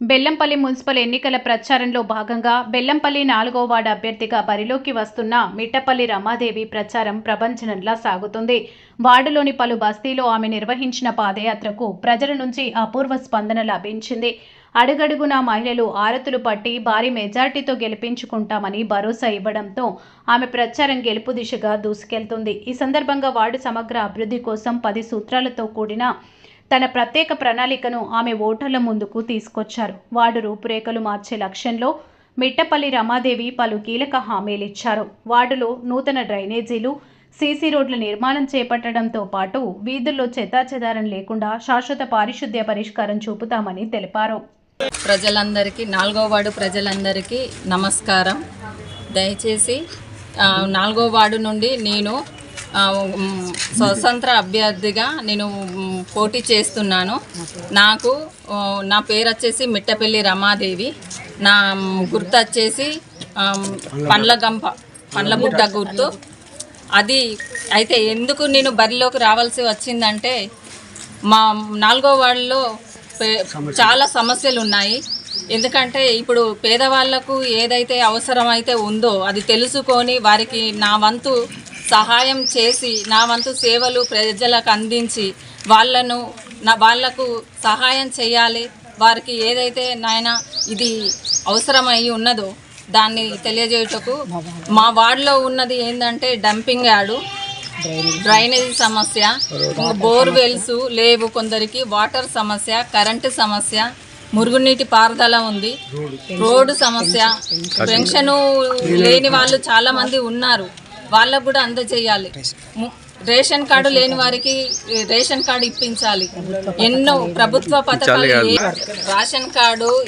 Bellampalli municipal ఎన్నికల ప్రచారంలో భాగంగా బెల్లంపల్లి నాలుగో వార్డు అభ్యర్థిగా బరిలోకి వస్తున్న మిట్టపల్లి రమాదేవి ప్రచారం ప్రభంజనంలా సాగుతుంది. వార్డులోని పలు బస్తీలో ఆమె నిర్వహించిన పాదయాత్రకు ప్రజల నుంచి అపూర్వ స్పందన లభించింది. అడుగడుగునా మహిళలు ఆరతులు పట్టి భారీ మెజార్టీతో గెలిపించుకుంటామని భరోసా ఇవ్వడంతో ఆమె ప్రచారం గెలుపు దిశగా దూసుకెళ్తుంది. ఈ సందర్భంగా వార్డు సమగ్ర అభివృద్ధి కోసం పది సూత్రాలతో కూడిన తన ప్రత్యేక ప్రణాళికను ఆమె ఓటర్ల ముందుకు తీసుకొచ్చారు. వార్డు రూపురేఖలు మార్చే లక్ష్యంలో మిట్టపల్లి రమాదేవి పలు కీలక హామీలిచ్చారు వార్డులో నూతన డ్రైనేజీలు సీసీ రోడ్ల నిర్మాణం చేపట్టడంతో పాటు వీధుల్లో చెత్తాచెదారం లేకుండా శాశ్వత పారిశుద్ధ్య పరిష్కారం చూపుతామని తెలిపారు. ప్రజలందరికీ నాలుగో వార్డు ప్రజలందరికీ నమస్కారం. దయచేసి నాలుగో వార్డు నుండి నేను స్వతంత్ర అభ్యర్థిగా నేను పోటీ చేస్తున్నాను. నాకు నా పేరు వచ్చేసి మిట్టపల్లి రమాదేవి. నా గుర్తు వచ్చేసి పండ్లగంప పండ్ల గంప పండ్ల గుర్తు. అది అయితే ఎందుకు నేను బరిలోకి రావాల్సి వచ్చిందంటే మా నాలుగో వార్డులో పే- చాలా సమస్యలు ఉన్నాయి. ఎందుకంటే ఇప్పుడు పేదవాళ్ళకు ఏదైతే అవసరమైతే ఉందో అది తెలుసుకొని వారికి నా వంతు సహాయం చేసి నా వంతు సేవలు ప్రజలకు అందించి వాళ్ళను నా వాళ్ళకు సహాయం చేయాలి. వారికి ఏదైతే నాయన ఇది అవసరమై ఉన్నదో దాన్ని తెలియజేయుటకు మా వార్డులో ఉన్నది ఏంటంటే డంపింగ్ యార్డు. డ్రైనేజ్ సమస్య బోర్వెల్స్ లేవు కొందరికి వాటర్ సమస్య కరెంటు సమస్య మురుగునీటి పారుదల ఉంది. రోడ్డు సమస్య పెన్షన్ లేని వాళ్ళు చాలామంది ఉన్నారు. వాళ్ళకు కూడా అందజేయాలి. రేషన్ కార్డు లేని వారికి రేషన్ కార్డు ఇప్పించాలి. ఎన్నో ప్రభుత్వ పథకాలు ఏ- రేషన్ కార్డు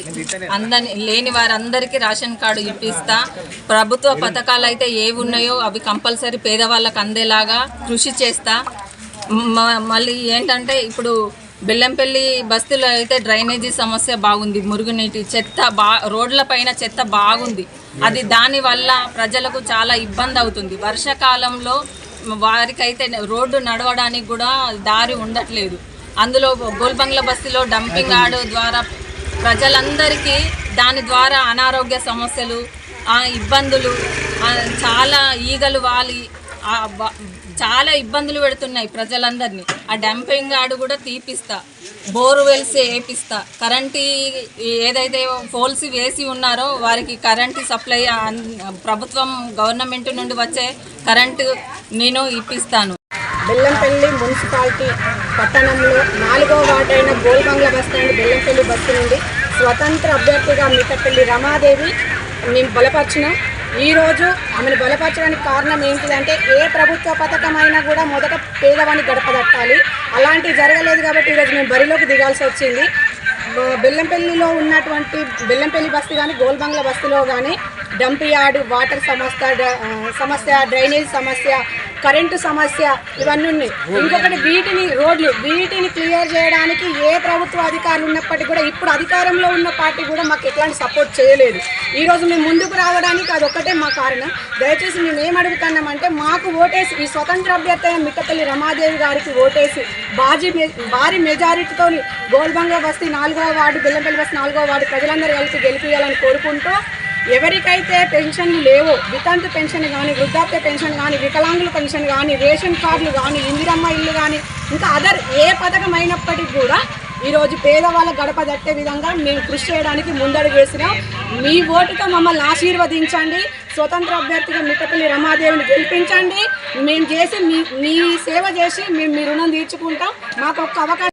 అందని లేని వారందరికీ రేషన్ కార్డు ఇప్పిస్తా. ప్రభుత్వ పథకాలు అయితే ఏవి ఉన్నాయో అవి కంపల్సరీ పేదవాళ్ళకి అందేలాగా కృషి చేస్తా. మళ్ళీ ఏంటంటే ఇప్పుడు బెల్లంపల్లి బస్తీలో అయితే డ్రైనేజీ సమస్య బాగుంది. మురుగునీటి చెత్త బా రోడ్ల పైన చెత్త బాగుంది. అది దాని వల్ల ప్రజలకు చాలా ఇబ్బంది అవుతుంది. వర్షాకాలంలో వారికైతే రోడ్డు నడవడానికి కూడా దారి ఉండట్లేదు. అందులో గోల్బంగ్ల బస్సులో డంపింగ్ ఆడు ద్వారా ప్రజలందరికీ దాని ద్వారా అనారోగ్య సమస్యలు ఆ ఇబ్బందులు చాలా ఈగలు వాలి చాలా ఇబ్బందులు పెడుతున్నాయి ప్రజలందరినీ. ఆ డంపింగ్ గార్డు కూడా తీపిస్తా. బోర్వెల్స్ వేపిస్తా కరెంటు ఏదైతే పోల్స్ వేసి ఉన్నారో వారికి కరెంటు సప్లై అన్- ప్రభుత్వం గవర్నమెంట్ నుండి వచ్చే కరెంటు నేను ఇప్పిస్తాను. బెల్లంపల్లి మున్సిపాలిటీ పట్టణంలో నాలుగో వార్డు అయిన Golbangla bus stand Bellampalli bus నుండి స్వతంత్ర అభ్యర్థిగా మిట్టపల్లి రమాదేవి మేము బలపరిచినాం ఈరోజు ఆమెను బలపరచడానికి కారణం ఏంటిదంటే ఏ ప్రభుత్వ పథకం అయినా కూడా మొదట పేదవాన్ని గడపదట్టాలి. అలాంటివి జరగలేదు కాబట్టి ఈరోజు మేము బరిలోకి దిగాల్సి వచ్చింది. బెల్లంపల్లిలో ఉన్నటువంటి బెల్లంపల్లి బస్తీ కానీ గోల్బంగ్ల బస్తీలో కానీ డంప్ యార్డ్ వాటర్ సమస్య సమస్య డ్రైనేజ్ సమస్య కరెంటు సమస్య ఇవన్నీ ఉన్నాయి. ఇంకొకటి వీటిని రోడ్లు వీటిని క్లియర్ చేయడానికి ఏ ప్రభుత్వ అధికారులు ఉన్నప్పటికీ కూడా ఇప్పుడు అధికారంలో ఉన్న పార్టీ కూడా మాకు ఎట్లాంటి సపోర్ట్ చేయలేదు. ఈరోజు మేము ముందుకు రావడానికి అదొక్కటే మా కారణం. దయచేసి మేము ఏం అడుగుతున్నామంటే మాకు ఓటేసి ఈ స్వతంత్ర అభ్యర్థి అయిన మిట్టపల్లి రమాదేవి గారికి ఓటేసి బాజీ భారీ మెజారిటీతో గోల్బంగా బస్తీ నాలుగో వార్డు బెల్లంపల్లి బస్తీ నాలుగో వార్డు ప్రజలందరూ కలిసి గెలిపించాలని కోరుకుంటూ ఎవరికైతే పెన్షన్లు లేవో వితంతు పెన్షన్ కానీ వృద్ధాప్య పెన్షన్ కానీ వికలాంగుల పెన్షన్ కానీ రేషన్ కార్డులు కానీ ఇందిరమ్మ ఇల్లు కానీ ఇంకా అదర్ ఏ పథకం అయినప్పటికీ కూడా ఈరోజు పేదవాళ్ళ గడప దట్టే విధంగా మేము కృషి చేయడానికి ముందడుగు వేసినాం. మీ ఓటుతో మమ్మల్ని ఆశీర్వదించండి. స్వతంత్ర అభ్యర్థిగా మిట్టపల్లి రమాదేవిని గెలిపించండి. మేము చేసి మీ మీ సేవ చేసి మేము మీ రుణం తీర్చుకుంటాం. మాకు ఒక్క అవకాశం